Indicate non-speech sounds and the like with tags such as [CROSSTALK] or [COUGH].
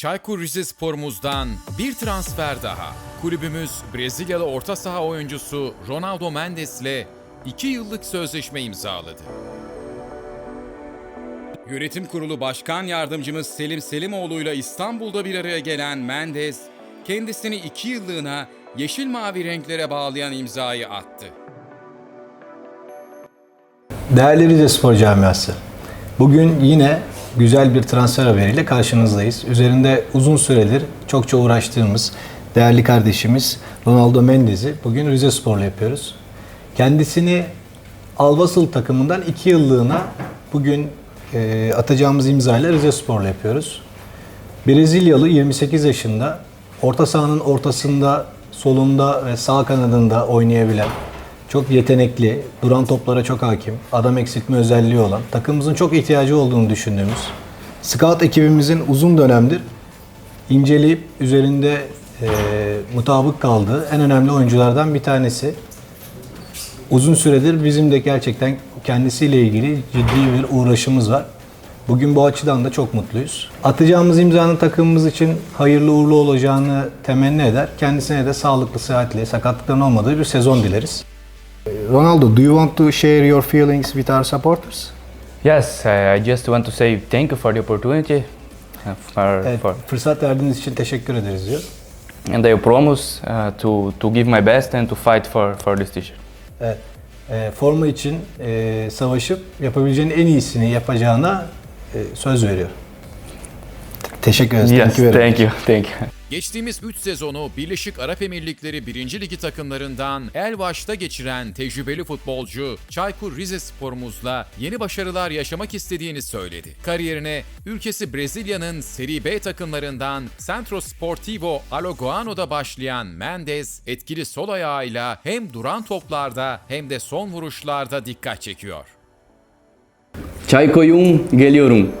Çaykur Rizespor'umuzdan bir transfer daha. Kulübümüz Brezilyalı orta saha oyuncusu Ronaldo Mendes'le 2 yıllık sözleşme imzaladı. Yönetim Kurulu Başkan Yardımcımız Selim Selimoğlu'yla İstanbul'da bir araya gelen Mendes, kendisini 2 yıllığına yeşil mavi renklere bağlayan imzayı attı. Değerli Rize Spor Camiası, bugün yine güzel bir transfer haberiyle karşınızdayız. Üzerinde uzun süredir çokça uğraştığımız değerli kardeşimiz Ronaldo Mendes'i bugün Rize Spor'la yapıyoruz. Kendisini Alvasıl takımından 2 yıllığına bugün e, atacağımız imzayla Rize Spor'la yapıyoruz. Brezilyalı 28 yaşında orta sahanın ortasında, solunda ve sağ kanadında oynayabilen, çok yetenekli, duran toplara çok hakim, adam eksiltme özelliği olan, takımımızın çok ihtiyacı olduğunu düşündüğümüz, scout ekibimizin uzun dönemdir inceleyip üzerinde e, mutabık kaldığı en önemli oyunculardan bir tanesi. Uzun süredir bizim de gerçekten kendisiyle ilgili ciddi bir uğraşımız var. Bugün bu açıdan da çok mutluyuz. Atacağımız imzanın takımımız için hayırlı uğurlu olacağını temenni eder. Kendisine de sağlıklı, sıhhatli, sakatlıkların olmadığı bir sezon dileriz. Ronaldo, do you want to share your feelings with our supporters? Yes, I just want to say thank you for the opportunity. uh, For, Evet, for, fırsat verdiğiniz için teşekkür ederiz diyor. and I promise uh, to, to give my best and to fight for, for this t-shirt. Evet. E, forma için e, savaşıp yapabileceğinin en iyisini yapacağına e, söz veriyor. Teşekkür ederiz. Yes, Thank you [LAUGHS] thank you, thank you. Geçtiğimiz 3 sezonu Birleşik Arap Emirlikleri 1. Ligi takımlarından El Vaş'ta geçiren tecrübeli futbolcu Çaykur Rizespor'umuzla yeni başarılar yaşamak istediğini söyledi. Kariyerine ülkesi Brezilya'nın Serie B takımlarından Centro Sportivo Alagoano'da başlayan Mendes etkili sol ayağıyla hem duran toplarda hem de son vuruşlarda dikkat çekiyor. Çaykoyum geliyorum.